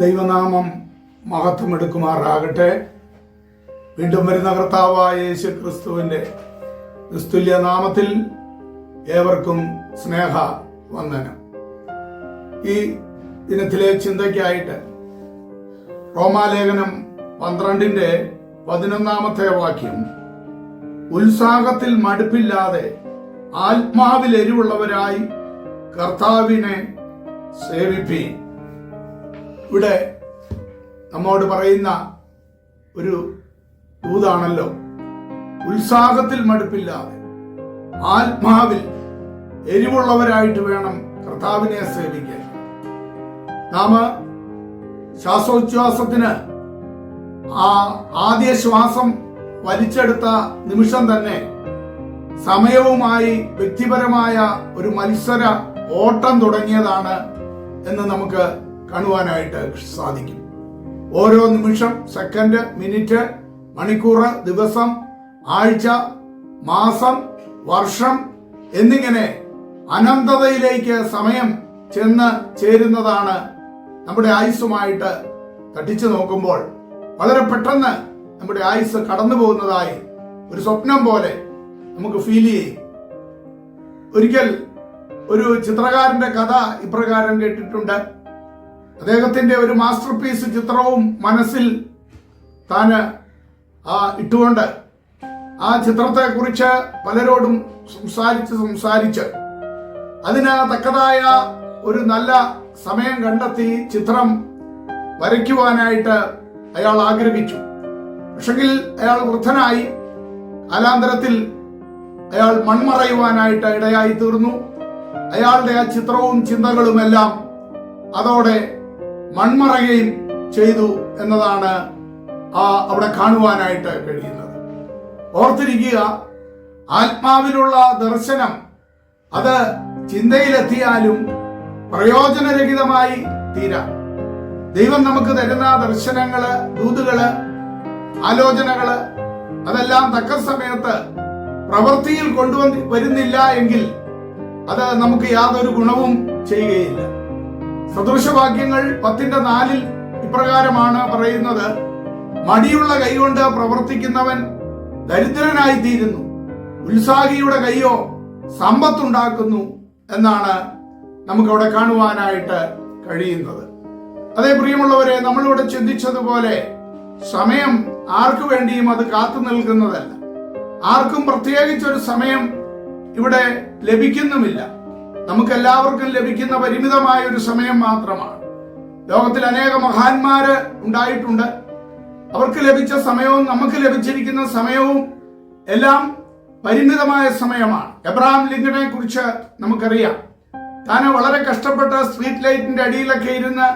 ദൈവനാമം മഹത്വമെടുക്കുമാറാകട്ടെ വീണ്ടും വരുന്ന കർത്താവായ യേശു ക്രിസ്തുവിന്റെ ക്രിസ്തുല്യ നാമത്തിൽ ഏവർക്കും സ്നേഹ വന്ദനം ഈ ദിനത്തിലെ ചിന്തയ്ക്കായിട്ട് റോമാലേഖനം പന്ത്രണ്ടിന്റെ പതിനൊന്നാമത്തെ വാക്യം ഉത്സാഹത്തിൽ മടുപ്പില്ലാതെ ആത്മാവിൽ എരിവുള്ളവരായി കർത്താവിനെ സേവിപ്പീൻ. ഇവിടെ നമ്മോട് പറയുന്ന ഒരു ദൂതാണല്ലോ. ഉത്സാഹത്തിൽ മടുപ്പില്ലാതെ ആത്മാവിൽ എരിവുള്ളവരായിട്ട് വേണം കർത്താവിനെ സേവിക്കാൻ. നാം ശ്വാസോച്ഛ്വാസത്തിന് ആ ആദ്യ ശ്വാസം വലിച്ചെടുത്ത നിമിഷം തന്നെ സമയവുമായി വ്യക്തിപരമായ ഒരു മത്സര ഓട്ടം തുടങ്ങിയതാണ് എന്ന് നമുക്ക് കാണുവാനായിട്ട് സാധിക്കും. ഓരോ നിമിഷം സെക്കൻഡ് മിനിറ്റ് മണിക്കൂർ ദിവസം ആഴ്ച മാസം വർഷം എന്നിങ്ങനെ അനന്തതയിലേക്ക് സമയം ചെന്ന് ചേരുന്നതാണ് നമ്മുടെ ആയുസ്സുമായിട്ട് തട്ടിച്ചു നോക്കുമ്പോൾ വളരെ പെട്ടെന്ന് നമ്മുടെ ആയുസ് കടന്നു പോകുന്നതായി ഒരു സ്വപ്നം പോലെ നമുക്ക് ഫീൽ ചെയ്യും. ഒരിക്കൽ ഒരു ചിത്രകാരന്റെ കഥ ഇപ്രകാരം കേട്ടിട്ടുണ്ട്. അദ്ദേഹത്തിന്റെ ഒരു മാസ്റ്റർ പീസ് ചിത്രവും മനസ്സിൽ താൻ ഇട്ടുകൊണ്ട് ആ ചിത്രത്തെ കുറിച്ച് പലരോടും സംസാരിച്ച് സംസാരിച്ച് അതിന് തക്കതായ ഒരു നല്ല സമയം കണ്ടെത്തി ചിത്രം വരയ്ക്കുവാനായിട്ട് അയാൾ ആഗ്രഹിച്ചു. പക്ഷെങ്കിൽ അയാൾ വൃദ്ധനായി. കാലാന്തരത്തിൽ അയാൾ മൺമറയുവാനായിട്ട് ഇടയായി തീർന്നു. അയാളുടെ ആ ചിത്രവും ചിന്തകളുമെല്ലാം അതോടെ മൺമറയുകയും ചെയ്തു എന്നതാണ് ആ അവിടെ കാണുവാനായിട്ട് കഴിയുന്നത്. ഓർത്തിരിക്കുക ആത്മാവിലുള്ള ദർശനം അത് ചിന്തയിലെത്തിയാലും പ്രയോജനരഹിതമായി തീരാം. ദൈവം നമുക്ക് തരുന്ന ദർശനങ്ങൾ ദൂതുകൾ ആലോചനകൾ അതെല്ലാം തക്ക സമയത്ത് പ്രവൃത്തിയിൽ കൊണ്ടുവന്ന് വരുന്നില്ല എങ്കിൽ അത് നമുക്ക് യാതൊരു ഗുണവും ചെയ്യുകയില്ല. സദൃശവാക്യങ്ങൾ പത്തിന്റെ നാലിൽ ഇപ്രകാരമാണ് പറയുന്നത്. മടിയുള്ള കൈകൊണ്ട് പ്രവർത്തിക്കുന്നവൻ ദരിദ്രനായി തീരുന്നു ഉത്സാഹിയുടെ കൈയോ സമ്പത്തുണ്ടാക്കുന്നു എന്നാണ് നമുക്കവിടെ കാണുവാനായിട്ട് കഴിയുന്നത്. അതേ പ്രിയമുള്ളവരെ നമ്മളിവിടെ ചിന്തിച്ചതുപോലെ സമയം ആർക്കു വേണ്ടിയും അത് കാത്തു നിൽക്കുന്നതല്ല. ആർക്കും പ്രത്യേകിച്ചൊരു സമയം ഇവിടെ ലഭിക്കുന്നുമില്ല. നമുക്ക് എല്ലാവർക്കും ലഭിക്കുന്ന പരിമിതമായ ഒരു സമയം മാത്രമാണ്. ലോകത്തിൽ അനേക മഹാന്മാര് ഉണ്ടായിട്ടുണ്ട്. അവർക്ക് ലഭിച്ച സമയവും നമുക്ക് ലഭിച്ചിരിക്കുന്ന സമയവും എല്ലാം പരിമിതമായ സമയമാണ്. എബ്രഹാം ലിങ്കനെ കുറിച്ച് നമുക്കറിയാം. താൻ വളരെ കഷ്ടപ്പെട്ട സ്ട്രീറ്റ് ലൈറ്റിന്റെ അടിയിലൊക്കെ ഇരുന്ന്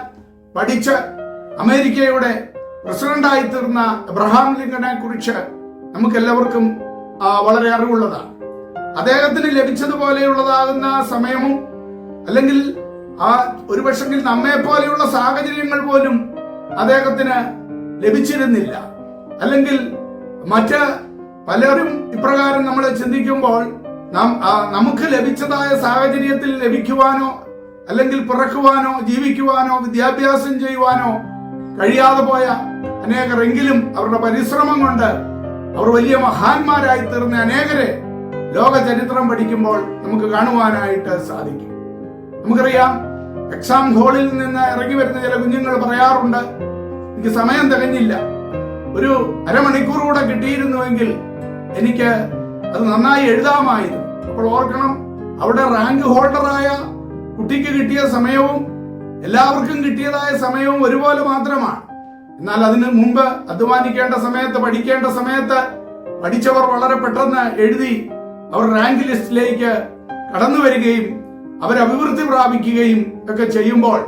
പഠിച്ച് അമേരിക്കയുടെ പ്രസിഡന്റായി തീർന്ന എബ്രഹാം ലിങ്കനെ കുറിച്ച് നമുക്കെല്ലാവർക്കും വളരെ അറിവുള്ളതാണ്. അദ്ദേഹത്തിന് ലഭിച്ചതുപോലെയുള്ളതാകുന്ന സമയമോ അല്ലെങ്കിൽ ആ ഒരു പക്ഷെങ്കിൽ നമ്മെ പോലെയുള്ള സാഹചര്യങ്ങൾ പോലും അദ്ദേഹത്തിന് ലഭിച്ചിരുന്നില്ല. അല്ലെങ്കിൽ മറ്റ് പലരും ഇപ്രകാരം നമ്മൾ ചിന്തിക്കുമ്പോൾ നാം നമുക്ക് ലഭിച്ചതായ സാഹചര്യത്തിൽ ലഭിക്കുവാനോ അല്ലെങ്കിൽ പിറക്കുവാനോ ജീവിക്കുവാനോ വിദ്യാഭ്യാസം ചെയ്യുവാനോ കഴിയാതെ പോയ അനേകരെങ്കിലും അവരുടെ പരിശ്രമം കൊണ്ട് അവർ വലിയ മഹാന്മാരായി തീർന്ന അനേകരെ ലോക ചരിത്രം പഠിക്കുമ്പോൾ നമുക്ക് കാണുവാനായിട്ട് സാധിക്കും. നമുക്കറിയാം എക്സാം ഹാളിൽ നിന്ന് ഇറങ്ങി വരുന്ന ചില കുഞ്ഞുങ്ങൾ പറയാറുണ്ട് എനിക്ക് സമയം തികഞ്ഞില്ല. ഒരു അരമണിക്കൂർ കൂടെ കിട്ടിയിരുന്നുവെങ്കിൽ എനിക്ക് അത് നന്നായി എഴുതാമായിരുന്നു. അപ്പോൾ ഓർക്കണം അവിടെ റാങ്ക് ഹോൾഡറായ കുട്ടിക്ക് കിട്ടിയ സമയവും എല്ലാവർക്കും കിട്ടിയതായ സമയവും ഒരുപോലെ മാത്രമാണ്. എന്നാൽ അതിന് മുമ്പ് അധ്വാനിക്കേണ്ട സമയത്ത് പഠിക്കേണ്ട സമയത്ത് പഠിച്ചവർ വളരെ പെട്ടെന്ന് എഴുതി അവർ റാങ്ക് ലിസ്റ്റിലേക്ക് കടന്നു വരികയും അവർ അഭിവൃദ്ധി പ്രാപിക്കുകയും ഒക്കെ ചെയ്യുമ്പോൾ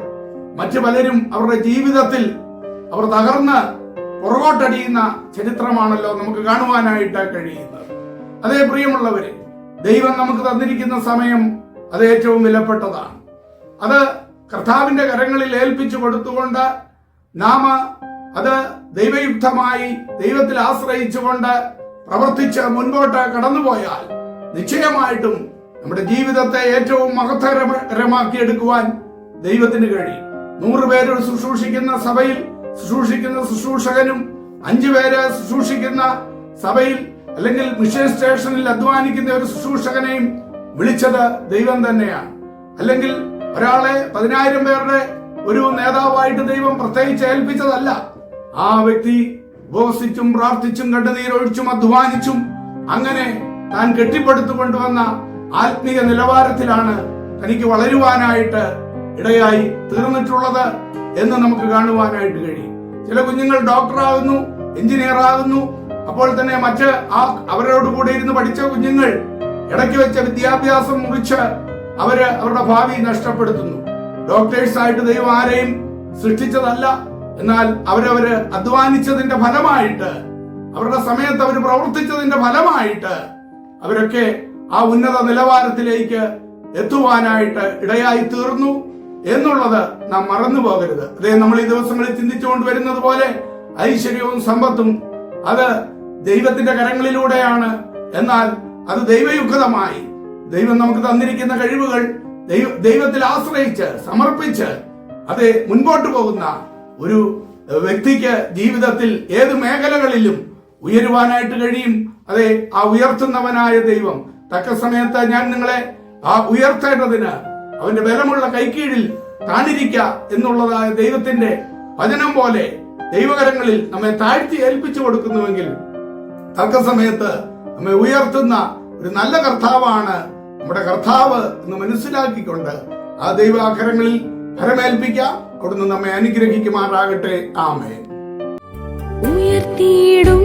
മറ്റു പലരും അവരുടെ ജീവിതത്തിൽ അവർ തകർന്ന് പുറകോട്ടടിയുന്ന ചരിത്രമാണല്ലോ നമുക്ക് കാണുവാനായിട്ട് കഴിയുന്നത്. അതേ പ്രിയമുള്ളവരെ ദൈവം നമുക്ക് തന്നിരിക്കുന്ന സമയം അത് ഏറ്റവും വിലപ്പെട്ടതാണ്. അത് കർത്താവിന്റെ കരങ്ങളിൽ ഏൽപ്പിച്ചു കൊടുത്തുകൊണ്ട് നാം അത് ദൈവയുക്തമായി ദൈവത്തിൽ ആശ്രയിച്ചുകൊണ്ട് പ്രവർത്തിച്ച് മുൻപോട്ട് കടന്നുപോയാൽ നിശ്ചയമായിട്ടും നമ്മുടെ ജീവിതത്തെ ഏറ്റവും മഹത്തരമാക്കി എടുക്കുവാൻ ദൈവത്തിന് കഴിയും. നൂറ് പേര് ശുശ്രൂഷിക്കുന്ന സഭയിൽ ശുശ്രൂഷിക്കുന്ന ശുശ്രൂഷകനും അഞ്ചു പേര് ശുശ്രൂഷിക്കുന്ന സഭയിൽ അല്ലെങ്കിൽ മിഷൻ സ്റ്റേഷനിൽ അധ്വാനിക്കുന്ന ഒരു ശുശ്രൂഷകനെയും വിളിച്ചത് ദൈവം തന്നെയാണ്. അല്ലെങ്കിൽ ഒരാളെ പതിനായിരം പേരുടെ ഒരു നേതാവായിട്ട് ദൈവം പ്രത്യേകിച്ച് ഏൽപ്പിച്ചതല്ല. ആ വ്യക്തി ഉപവസിച്ചും പ്രാർത്ഥിച്ചും കണ്ണുനീരൊഴിച്ചും അധ്വാനിച്ചും അങ്ങനെ താൻ കെട്ടിപ്പടുത്തു കൊണ്ടുവന്ന ആത്മീയ നിലവാരത്തിലാണ് തനിക്ക് വളരുവാനായിട്ട് ഇടയായി തീർന്നിട്ടുള്ളത് എന്ന് നമുക്ക് കാണുവാനായിട്ട് കഴിയും. ചില കുഞ്ഞുങ്ങൾ ഡോക്ടറാകുന്നു എഞ്ചിനീയർ ആകുന്നു. അപ്പോൾ തന്നെ മറ്റ് ആ അവരോട് കൂടെ ഇരുന്ന് പഠിച്ച കുഞ്ഞുങ്ങൾ ഇടയ്ക്ക് വെച്ച വിദ്യാഭ്യാസം മുറിച്ച് അവർ അവരുടെ ഭാവി നഷ്ടപ്പെടുത്തുന്നു. ഡോക്ടേഴ്സ് ആയിട്ട് ദൈവം ആരെയും സൃഷ്ടിച്ചതല്ല. എന്നാൽ അവരവര് അധ്വാനിച്ചതിന്റെ ഫലമായിട്ട് അവരുടെ സമയത്ത് അവർ പ്രവർത്തിച്ചതിന്റെ ഫലമായിട്ട് അവരൊക്കെ ആ ഉന്നത നിലവാരത്തിലേക്ക് എത്തുവാനായിട്ട് ഇടയായി തീർന്നു എന്നുള്ളത് നാം മറന്നു പോകരുത്. അതേ നമ്മൾ ഈ ദിവസങ്ങളിൽ ചിന്തിച്ചുകൊണ്ട് വരുന്നത് പോലെ ഐശ്വര്യവും സമ്പത്തും അത് ദൈവത്തിന്റെ കരങ്ങളിലൂടെയാണ്. എന്നാൽ അത് ദൈവയുക്തമായി ദൈവം നമുക്ക് തന്നിരിക്കുന്ന കഴിവുകൾ ദൈവ ദൈവത്തിൽ ആശ്രയിച്ച് സമർപ്പിച്ച് അത് മുൻപോട്ട് പോകുന്ന ഒരു വ്യക്തിക്ക് ജീവിതത്തിൽ ഏത് മേഖലകളിലും ഉയരുവാനായിട്ട് കഴിയും? അതെ ആ ഉയർത്തുന്നവനായ ദൈവം. തക്ക സമയത്ത് ഞാൻ നിങ്ങളെ ആ ഉയർത്തേണ്ടതിന് അവന്റെ ബലമുള്ള കൈക്കീഴിൽ താണിരിക്ക എന്നുള്ളതായ ദൈവത്തിന്റെ വചനം പോലെ ദൈവകരങ്ങളിൽ നമ്മെ താഴ്ത്തി ഏൽപ്പിച്ചു കൊടുക്കുന്നുവെങ്കിൽ തക്ക സമയത്ത് നമ്മെ ഉയർത്തുന്ന ഒരു നല്ല കർത്താവാണ് നമ്മുടെ കർത്താവ് എന്ന് മനസ്സിലാക്കിക്കൊണ്ട് ആ ദൈവാഖരങ്ങളിൽ ഫലമേൽപ്പിക്കാം അവിടുന്ന് നമ്മെ അനുഗ്രഹിക്കുമാറാകട്ടെ. ആമേ ഉയർത്തിയിടും